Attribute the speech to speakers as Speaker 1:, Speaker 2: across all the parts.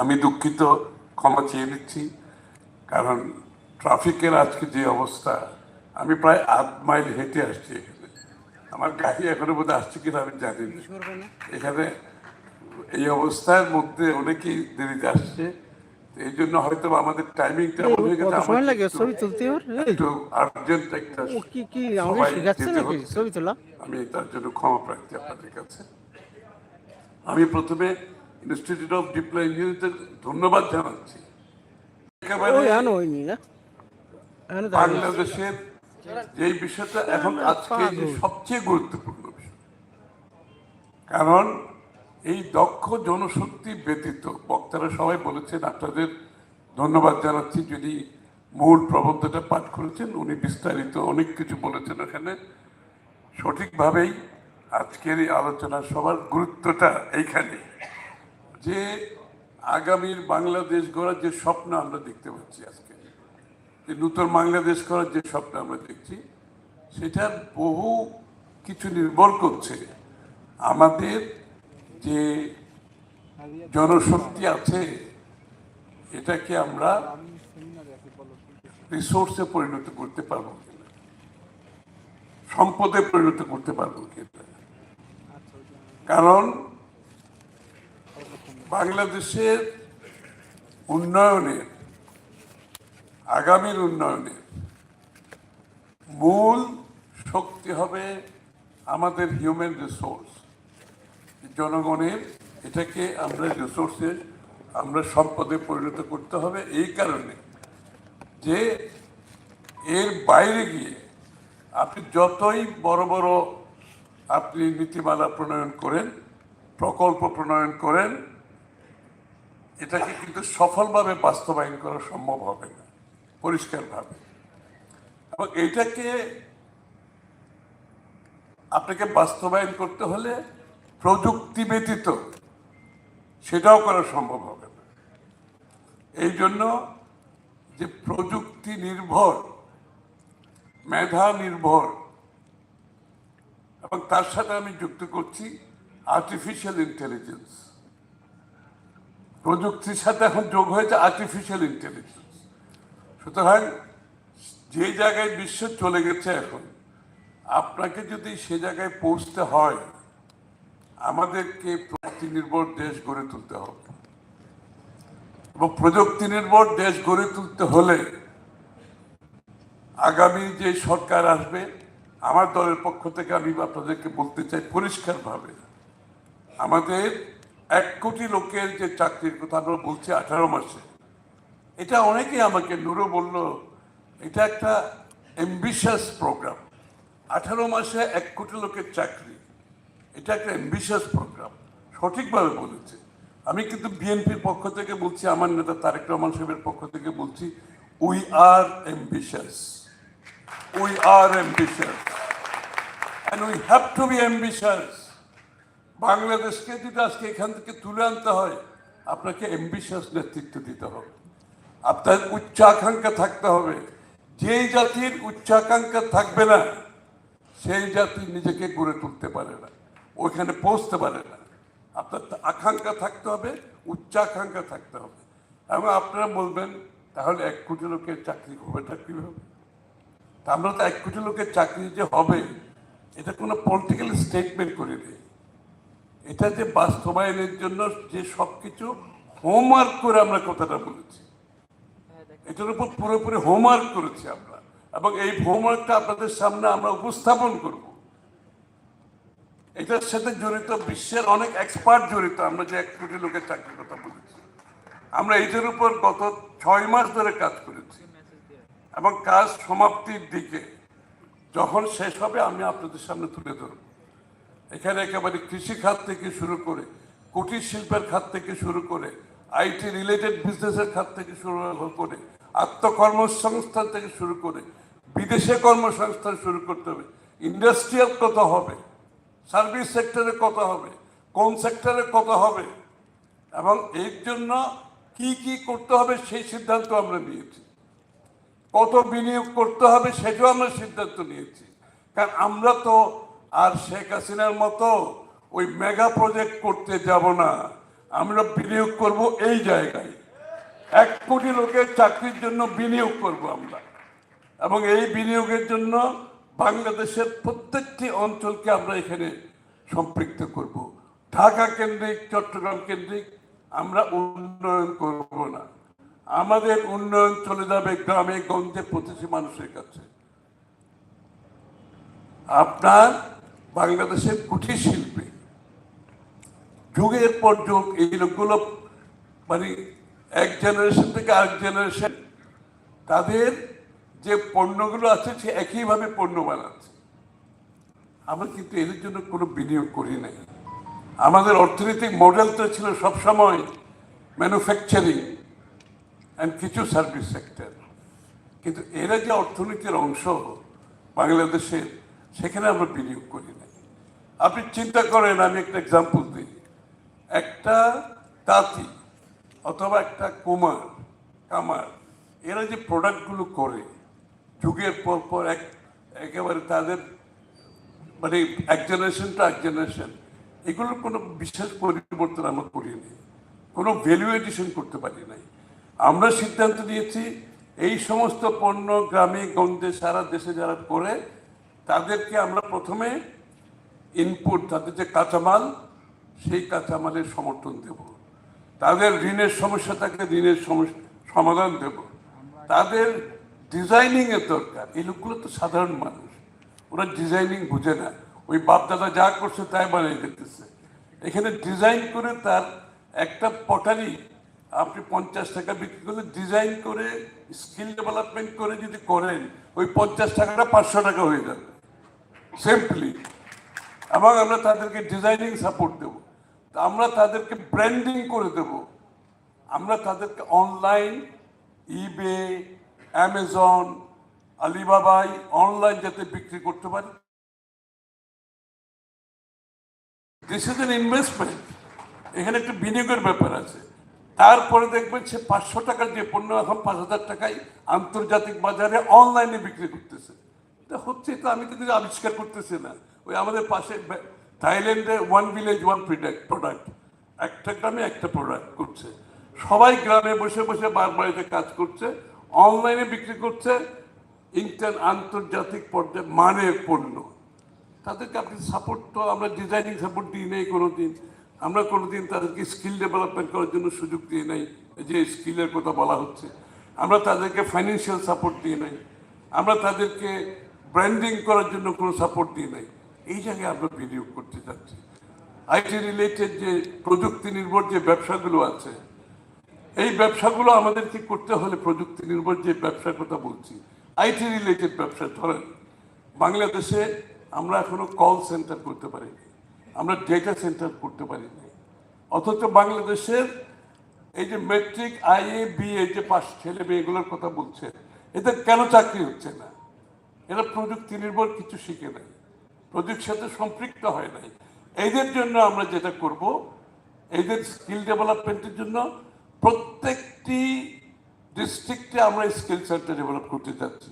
Speaker 1: আমি দুঃখিত ক্ষমা চেয়ে নিচ্ছি। কারণ ট্রাফিকের আজকে যে অবস্থা আমি প্রায় আধ মাইল হেঁটে আসছি এখানে। আমার গাড়ি এখনও বোধহয় আসছে কিনা আমি জানি না। এখানে এই অবস্থার মধ্যে অনেকেই দেরিতে আসছে। এই জন্য হয়তো আমাদের টাইমিংটা হয়ে গেছে।
Speaker 2: সময় লাগে ছবি তুলতে
Speaker 1: একটু আর্জেন্ট একটা
Speaker 2: কি কি আমাকে
Speaker 1: সবাই
Speaker 2: শেখাচ্ছে নাকি ছবি তোলা?
Speaker 1: আমি তার জন্য ক্ষমা প্রার্থী আপনাদের কাছে। আমি প্রথমে ইনস্টিটিউট অফ ডিপ্লো ইঞ্জিনিয়ারিংদের ধন্যবাদ জানাচ্ছি। বাংলাদেশের যে বিষয়টা এখন আজকে যে সবচেয়ে গুরুত্বপূর্ণ বিষয়। কারণ এই দক্ষ জনশক্তি ব্যতীত বক্তারা সবাই বলেছেন আপনাদের ধন্যবাদ জানাচ্ছি যদি মূল প্রবন্ধটা পাঠ করেছেন উনি বিস্তারিত অনেক কিছু বলেছেন এখানে। সঠিকভাবেই আজকের এই আলোচনা সবার গুরুত্বটা এইখানে যে আগামীর বাংলাদেশ গড়ার যে স্বপ্ন আমরা দেখতে পাচ্ছি আজকে, যে নূতন বাংলাদেশ করার যে স্বপ্ন আমরা দেখছি, সেটা বহু কিছু নির্ভর করছে। আমাদের যে জনশক্তি আছে, এটাকে আমরা রিসোর্সে পরিণত করতে পারব সম্পদে পরিণত করতে পারব কিনা। কারণ বাংলাদেশের উন্নয়নের আগামীর উন্নয়নে মূল শক্তি হবে আমাদের হিউম্যান রিসোর্স জনগণের এটাকে আমরা রিসোর্সে আমরা সম্পদে পরিণত করতে হবে এই কারণে যে এর বাইরে গিয়ে আপনি যতই বড় বড় আপনি নীতিমালা প্রণয়ন করেন, প্রকল্প প্রণয়ন করেন এটাকে কিন্তু সফলভাবে বাস্তবায়ন করা সম্ভব হবে না, পরিষ্কারভাবে। এবং এইটাকে আপনাকে বাস্তবায়ন করতে হলে প্রযুক্তি ব্যতীত সেটাও করা সম্ভব হবে না। এই জন্য যে প্রযুক্তি নির্ভর, মেধা নির্ভর, এবং তার সাথে আমি যুক্ত করছি আর্টিফিশিয়াল ইন্টেলিজেন্স প্রযুক্তির সাথে এখন যোগ হয়েছে আর্টিফিশিয়াল ইন্টেলিজেন্স সুতরাং যে জায়গায় বিশ্ব চলে গেছে এখন, আপনাকে যদি সে জায়গায় পৌঁছতে হয়, আমাদেরকে প্রযুক্তি নির্ভর দেশ গড়ে তুলতে হবে। এবং প্রযুক্তি নির্ভর দেশ গড়ে তুলতে হলে আগামী যে সরকার আসবে, আমার দলের পক্ষ থেকে আমি আপনাদেরকে বলতে চাই পরিষ্কারভাবে, আমাদের এক কোটি লোকের যে চাকরির কথা আমরা বলছি আঠারো মাসে, এটা অনেকেই আমাকে, নুরো বলল, এটা একটা এম্বিশাস প্রোগ্রাম আঠারো মাসে এক কোটি লোকের চাকরি, এটা একটা এম্বিশাস প্রোগ্রাম সঠিকভাবে বলেছে। আমি কিন্তু বিএনপির পক্ষ থেকে বলছি, আমার নেতা তারেক রহমান সাহেবের পক্ষ থেকে বলছি we are ambitious we are ambitious and we have to be ambitious বাংলাদেশকে যদি আজকে এখান থেকে তুলে আনতে হয়, আপনাকে এম্বিশাস নেতৃত্ব দিতে হবে। আপনার উচ্চাকাঙ্ক্ষা থাকতে হবে। যেই জাতির উচ্চাকাঙ্ক্ষা থাকবে না, সেই জাতি নিজেকে গড়ে তুলতে পারে না, ওইখানে পৌঁছতে পারে না। আপনার আকাঙ্ক্ষা থাকতে হবে উচ্চাকাঙ্ক্ষা থাকতে হবে। এবং আপনারা বলবেন, তাহলে এক কোটি লোকের চাকরি হবেটা কীভাবে? তা আমরা তো এক কোটি লোকের চাকরি যে হবে, এটা কোনো পলিটিক্যাল স্টেটমেন্ট করে নেই এটা যে বাস্তবায়নের জন্য যে সব কিছু হোমওয়ার্ক করে আমরা কথাটা বলেছি। এটার উপর পুরোপুরি হোমওয়ার্ক করেছি আমরা। এবং এই হোমওয়ার্কটা আপনাদের সামনে আমরা উপস্থাপন করব। এটার সাথে জড়িত বিশ্বের অনেক এক্সপার্ট জড়িত, আমরা যে এক কোটি লোকের চাকরির কথা বলেছি। আমরা এটার উপর গত ছয় মাস ধরে কাজ করেছি। এবং কাজ সমাপ্তির দিকে যখন শেষ হবে, আমি আপনাদের সামনে তুলে ধরব। এখানে একেবারে কৃষি খাত থেকে শুরু করে কুটির শিল্পের খাত থেকে শুরু করে আইটি রিলেটেড বিজনেসের খাত থেকে শুরু করে আত্মকর্মসংস্থান থেকে শুরু করে বিদেশে কর্মসংস্থান শুরু করতে হবে। ইন্ডাস্ট্রিয়াল কত হবে? সার্ভিস সেক্টরে কত হবে? কোন সেক্টরে কত হবে? এবং এর জন্য কি কি করতে হবে সেই সিদ্ধান্ত আমরা নিয়েছি। কত বিনিয়োগ করতে হবে সেটাও আমরা সিদ্ধান্ত নিয়েছি। কারণ আমরা তো আর শেখ হাসিনার মতো ওই মেগা প্রজেক্ট করতে যাব না। আমরা বিনিয়োগ করব এই জায়গায়। এক কোটি লোকের চাকরির জন্য বিনিয়োগ করব আমরা। এবং এই বিনিয়োগের জন্য বাংলাদেশের প্রত্যেকটি অঞ্চলকে আমরা এখানে সম্পৃক্ত করব। ঢাকা কেন্দ্রিক, চট্টগ্রাম কেন্দ্রিক আমরা উন্নয়ন করব না। আমাদের উন্নয়ন চলে যাবে গ্রামে, গঞ্জে প্রতিটি মানুষের কাছে। আপনার বাংলাদেশের কুঠির শিল্পে। যুগের পর যুগ এই লোকগুলো মানে এক জেনারেশন থেকে আরেক জেনারেশন তাদের যে পণ্যগুলো আছে সে একইভাবে পণ্য বানাচ্ছে। আমরা কিন্তু এদের জন্য কোনো বিনিয়োগ করি নাই। আমাদের অর্থনৈতিক মডেল তো ছিল সবসময় ম্যানুফ্যাকচারিং অ্যান্ড কিছু সার্ভিস সেক্টর কিন্তু এরা যে অর্থনীতির অংশ বাংলাদেশের, সেখানে আমরা বিনিয়োগ করি নাই। আপনি চিন্তা করেন, আমি একটা এক্সাম্পল দিই। একটা তাঁতি অথবা একটা কুমার, কামার, এরা যে প্রোডাক্টগুলো করে, যুগের পর পর এক, একেবারে তাদের মানে এক জেনারেশন টু এক জেনারেশন এগুলোর কোনো বিশেষ পরিবর্তন আমরা করিনি। কোনো ভ্যালু এডিশন করতে পারি নাই। আমরা সিদ্ধান্ত নিয়েছি, এই সমস্ত পণ্য গ্রামে, গঞ্জে, সারা দেশে যারা করে, তাদেরকে আমরা প্রথমে ইনপুট তাদের যে কাঁচামাল, সেই কাঁচামালের সমর্থন দেব। তাদের ঋণের সমস্যা থাকে ঋণের সমস্যা সমাধান দেব। তাদের ডিজাইনিং এর দরকার। এই লোকগুলো তো সাধারণ মানুষ। ওরা ডিজাইনিং বুঝে না। ওই বাপ দাদা যা করছে তাই বানিয়ে দিতেছে। এখানে ডিজাইন করে তার একটা পটারি আপনি পঞ্চাশ টাকা বিক্রি করলে ডিজাইন করে স্কিল ডেভেলপমেন্ট করে যদি করেন, ওই পঞ্চাশ টাকাটা পাঁচশো টাকা হয়ে যাবে। সিম্পলি এবং আমরা তাদেরকে ডিজাইনিং সাপোর্ট দেব। আমরা তাদেরকে ব্র্যান্ডিং করে দেব। আমরা তাদেরকে অনলাইন ইবে অ্যামাজন আলিবাবাই অনলাইন যাতে বিক্রি করতে পারি। দিস ইজ এন ইনভেস্টমেন্ট এখানে একটা বিনিয়োগের ব্যাপার আছে। তারপরে দেখবেন সে পাঁচশো টাকার যে পণ্য এখন পাঁচ হাজার টাকায় আন্তর্জাতিক বাজারে অনলাইনে বিক্রি করতেছে। হচ্ছে তো আমি কিন্তু আবিষ্কার করতেছি না। ওই আমাদের পাশে থাইল্যান্ডে one village one product product একটা গ্রামে একটা প্রোডাক্ট করছে। সবাই গ্রামে বসে বসে বার বাড়িতে কাজ করছে অনলাইনে বিক্রি করছে, ইন্টার আন্তর্জাতিক পর্যায়ে মানের পণ্য। তাদেরকে আপনি সাপোর্ট তো আমরা ডিজাইনিং সাপোর্ট দিই নেই কোনো দিন আমরা কোনো দিন তাদেরকে স্কিল ডেভেলপমেন্ট করার জন্য সুযোগ দিয়ে নেই যে স্কিলের কথা বলা হচ্ছে। আমরা তাদেরকে ফাইন্যান্সিয়াল সাপোর্ট দিয়ে নেই। আমরা তাদেরকে ব্র্যান্ডিং করার জন্য কোনো সাপোর্ট দিয়ে নাই। এই জায়গায় আমরা বিনিয়োগ করতে যাচ্ছি। আইটি রিলেটেড যে প্রযুক্তি নির্ভর যে ব্যবসাগুলো আছে, এই ব্যবসাগুলো আমাদেরকে করতে হলে প্রযুক্তি নির্ভর যে ব্যবসার কথা বলছি। আইটি রিলেটেড ব্যবসা, ধরেন বাংলাদেশে আমরা এখনও কল সেন্টার করতে পারিনি, আমরা ডেটা সেন্টার করতে পারিনি। অথচ বাংলাদেশের এই যে মেট্রিক আইএ বিএ যে পাশ ছেলে মেয়েগুলোর কথা বলছে, এদের কেন চাকরি হচ্ছে না? এরা প্রযুক্তি নির্ভর কিছু শিখে নাই। প্রযুক্তির সাথে সম্পৃক্ত হয় নাই। এদের জন্য আমরা যেটা করব, এদের স্কিল ডেভেলপমেন্টের জন্য প্রত্যেকটি ডিস্ট্রিক্টে আমরা স্কিল সেন্টার ডেভেলপ করতে যাচ্ছি।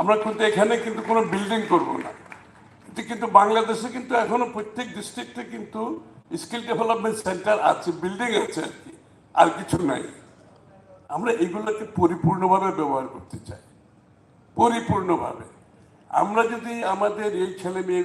Speaker 1: আমরা কিন্তু এখানে কিন্তু কোনো বিল্ডিং করব না। কিন্তু বাংলাদেশে কিন্তু এখনও প্রত্যেক ডিস্ট্রিক্টে কিন্তু স্কিল ডেভেলপমেন্ট সেন্টার আছে বিল্ডিং আছে আর কি, আর কিছু নাই। আমরা এগুলোকে পরিপূর্ণভাবে ব্যবহার করতে চাই। পরিপূর্ণভাবে। আমরা যদি আমাদের এই ছেলে মেয়েগুলো